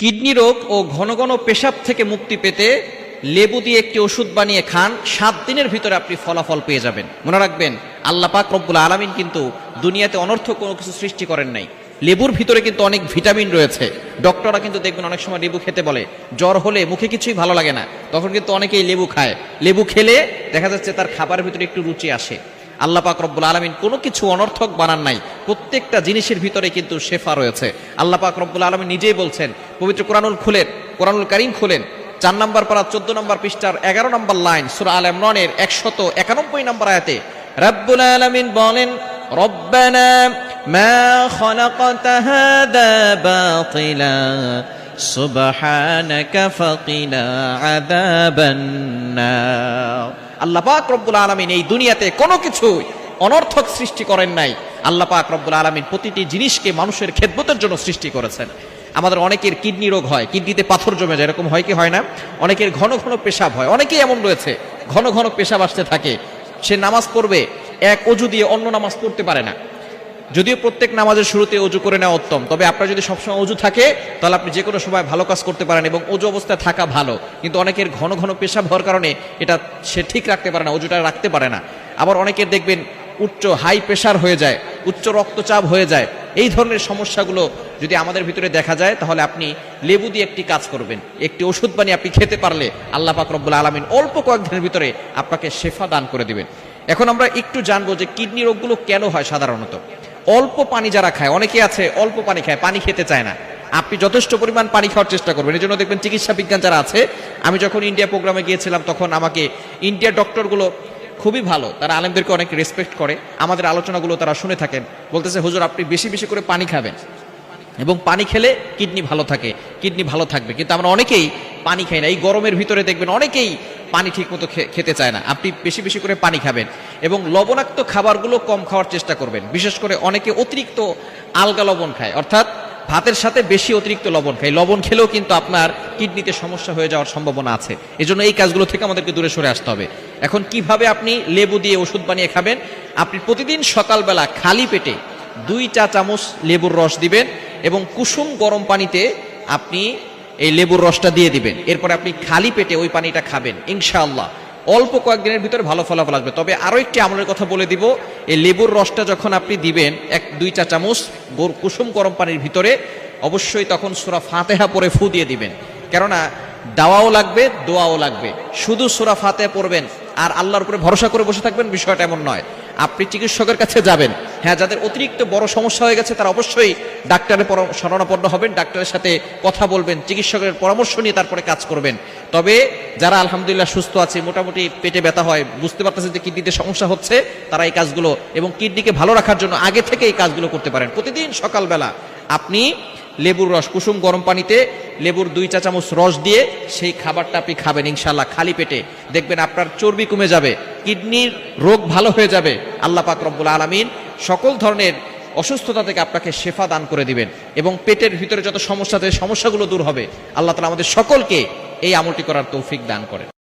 Kidney রোগ ও ঘন ঘন পেশাব থেকে মুক্তি পেতে লেবু দিয়ে একটি ওষুধ বানিয়ে খান, সাত দিনের ভিতরে আপনি ফলাফল পেয়ে যাবেন। মনে রাখবেন, আল্লাহ পাক রব্বুল আলমিন কিন্তু দুনিয়াতে অনর্থ কোনো কিছু সৃষ্টি করেন নাই। লেবুর ভিতরে কিন্তু অনেক ভিটামিন রয়েছে। ডক্টররা কিন্তু দেখবেন অনেক সময় লেবু খেতে বলে, জ্বর হলে মুখে কিছুই ভালো লাগে না। তখন কিন্তু অনেকেই লেবু খায়। লেবু খেলে দেখা যাচ্ছে তার খাবারের ভিতরে একটু রুচি আসে। আল্লাহ পাক রব্বুল আলমিন কোনো কিছু অনর্থক বানান নাই। প্রত্যেকটা জিনিসের ভিতরে কিন্তু শেফা রয়েছে। আল্লাহ পাক রব্বুল আলমিন নিজেই বলছেন, পবিত্র কোরআনুল খুলেন, কোরআনুল কারিম খুলেন, চার নম্বর পাড়া চোদ্দ নম্বর পৃষ্ঠার এগারো নম্বর লাইন সুরা আলম রনের একশত একানব্বই নম্বর আয়াতে, রব্বুল আলমিন বলেন, রব্বানা মা খলাকত হাদা বাতিলা, সুবহানাকা ফাকিনা আযাবান নার আল্লাহ পাক রব্বুল আলমিন এই দুনিয়াতে কোনো কিছু অনর্থক সৃষ্টি করেন নাই। আল্লাহ পাক রব্বুল আলমিন প্রতিটি জিনিসকে মানুষের খেদমতের জন্য সৃষ্টি করেছেন। আমাদের অনেকের কিডনি রোগ হয়, কিডনিতে পাথর জমে যায়, এরকম হয় কি হয় না? অনেকের ঘন ঘন পেশাব হয়, অনেকেই এমন রয়েছে, ঘন ঘন পেশাব আসতে থাকে। সে নামাজ পড়বে, এক অজু দিয়ে অন্য নামাজ পড়তে পারে না। যদিও প্রত্যেক নামাজের শুরুতে অজু করে নেওয়া উত্তম, তবে আপনার যদি সবসময় অজু থাকে, তাহলে আপনি যে কোনো সময় ভালো কাজ করতে পারেন এবং অজু অবস্থায় থাকা ভালো। কিন্তু অনেকের ঘন ঘন পেশাব হওয়ার কারণে এটা সে ঠিক রাখতে পারে না, অজুটা রাখতে পারে না। আবার অনেকের দেখবেন উচ্চ হাই প্রেশার হয়ে যায়, উচ্চ রক্তচাপ হয়ে যায়। এই ধরনের সমস্যাগুলো যদি আমাদের ভিতরে দেখা যায়, তাহলে আপনি লেবু দিয়ে একটি কাজ করবেন। একটি ওষুধ বানিয়ে আপনি খেতে পারলে আল্লাহ পাক রব্বুল আলমিন অল্প কয়েকদিনের ভিতরে আপনাকে শেফা দান করে দিবেন। এখন আমরা একটু জানব যে কিডনি রোগগুলো কেন হয় সাধারণত। অল্প পানি যারা খায়, অনেকে আছে অল্প পানি খায়, পানি খেতে চায় না। আপনি যথেষ্ট পরিমাণ পানি খাওয়ার চেষ্টা করবেন। এই জন্য দেখবেন চিকিৎসা বিজ্ঞান যারা আছে, আমি যখন ইন্ডিয়া প্রোগ্রামে গিয়েছিলাম, তখন আমাকে ইন্ডিয়ার ডক্টরগুলো খুবই ভালো। তারা আলেমদেরকে অনেক রেসপেক্ট করে। আমাদের আলোচনাগুলো তারা শুনে থাকেন। বলতেছে, হুজুর, আপনি বেশি বেশি করে পানি খাবেন এবং পানি খেলে কিডনি ভালো থাকে, কিডনি ভালো থাকবে। কিন্তু আমরা অনেকেই পানি খাই না। এই গরমের ভিতরে দেখবেন অনেকেই পানি ঠিক মতো খেতে চায় না। আপনি বেশি বেশি করে পানি খাবেন এবং লবণাক্ত খাবারগুলো কম খাওয়ার চেষ্টা করবেন। বিশেষ করে অনেকে অতিরিক্ত আলগা লবণ খায়। অর্থাৎ ভাতের সাথে বেশি অতিরিক্ত লবণ খায়। লবণ খেলেও কিন্তু আপনার কিডনিতে সমস্যা হয়ে যাওয়ার সম্ভাবনা আছে। এজন্য এই কাজগুলো থেকে আমাদেরকে দূরে সরে আসতে হবে। এখন কীভাবে আপনি লেবু দিয়ে ওষুধ বানিয়ে খাবেন? আপনি প্রতিদিন সকালবেলা খালি পেটে দুই চা চামচ লেবুর রস দিবেন এবং কুসুম গরম পানিতে আপনি এই লেবুর রসটা দিয়ে দিবেন। এরপরে আপনি খালি পেটে ওই পানিটা খাবেন, ইনশাআল্লাহ। অল্প কয়েকদিনের ভিতরে ভালো ফলাফল আসবে। তবে আরও একটি আমলের কথা বলে দিব, এই লেবুর রসটা যখন আপনি দিবেন, এক, দুই চা চামচ কুসুম গরম পানির ভিতরে, অবশ্যই তখন সুরা ফাতেহা পরে ফু দিয়ে দিবেন। কেননা, দাওয়াও লাগবে, দোয়াও লাগবে। শুধু সুরা ফাতেহা পড়বেন আর আল্লাহর উপরে ভরসা করে বসে থাকবেন বিষয়টা এমন নয়। আপনি চিকিৎসকের কাছে যাবেন হ্যাঁ যাদের অতিরিক্ত বড় সমস্যা হয়ে গেছে, তারা অবশ্যই ডাক্তারের শরণাপন্ন হবেন, ডাক্তারের সাথে কথা বলবেন, চিকিৎসকের পরামর্শ নিয়ে তারপরে কাজ করবেন। তবে যারা আলহামদুলিল্লাহ সুস্থ আছে, মোটামুটি পেটে ব্যথা হয়, বুঝতে পারতেছে যে কিডনিতে সমস্যা হচ্ছে, তারা এই কাজগুলো এবং কিডনিকে ভালো রাখার জন্য আগে থেকে এই কাজগুলো করতে পারেন। প্রতিদিন সকালবেলা আপনি লেবুর রস, কুসুম গরম পানিতে লেবুর দুই চা চামচ রস দিয়ে সেই খাবারটা আপনি খাবেন ইনশাল্লাহ খালি পেটে। দেখবেন আপনার চর্বি কমে যাবে, কিডনির রোগ ভালো হয়ে যাবে, আল্লাহ পাক রব্বুল আলমিন সকল ধরনের অসুস্থতা থেকে আপনাকে শেফা দান করে দিবেন এবং পেটের ভিতরে যত সমস্যা থাকে সমস্যাগুলো দূর হবে। আল্লাহ তালা আমাদের সকলকে এই আমলটি করার তৌফিক দান করেন।